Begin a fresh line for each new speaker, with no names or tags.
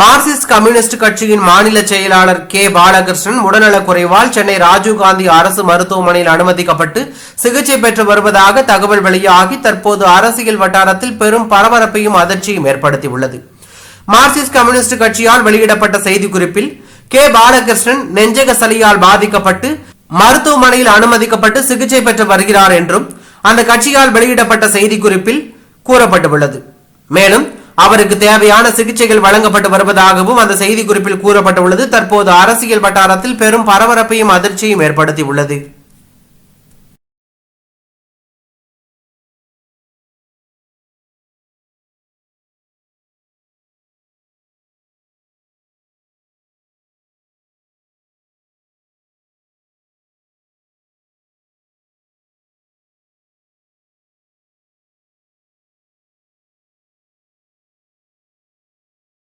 Marxist communist கட்சியின் மாநில செயலாளர் கே பாலகிருஷ்ணன் உடல்நலக் குறைவால் சென்னை ராஜீவ்காந்தி அரசு மருத்துவமனையில் அனுமதிக்கப்பட்டு சிகிச்சை பெற்று வருவதாக தகவல் வெளியாகி தற்போது அரசியல் வட்டாரத்தில் பெரும் பரபரப்பையும் அதிர்ச்சியும் ஏற்படுத்தியுள்ளது மார்க்சிஸ்ட் கம்யூனிஸ்ட் கட்சியால் வெளியிடப்பட்ட செய்திக்குறிப்பில் கே பாலகிருஷ்ணன் நெஞ்சக சலியால் பாதிக்கப்பட்டு மருத்துவமனையில் அனுமதிக்கப்பட்டு சிகிச்சை பெற்று வருகிறார் என்றும் அந்த கட்சியால் வெளியிடப்பட்ட செய்திக்குறிப்பில் கூறப்பட்டுள்ளது மேலும் அவருக்கு தேவையான சிகிச்சைகள் வழங்கப்பட்டு வருவதாகவும் அந்த செய்திக்குறிப்பில் கூறப்பட்டுள்ளது தற்போது அரசியல் வட்டாரத்தில் பெரும் பரபரப்பையும் அதிர்ச்சியும் ஏற்படுத்தியுள்ளது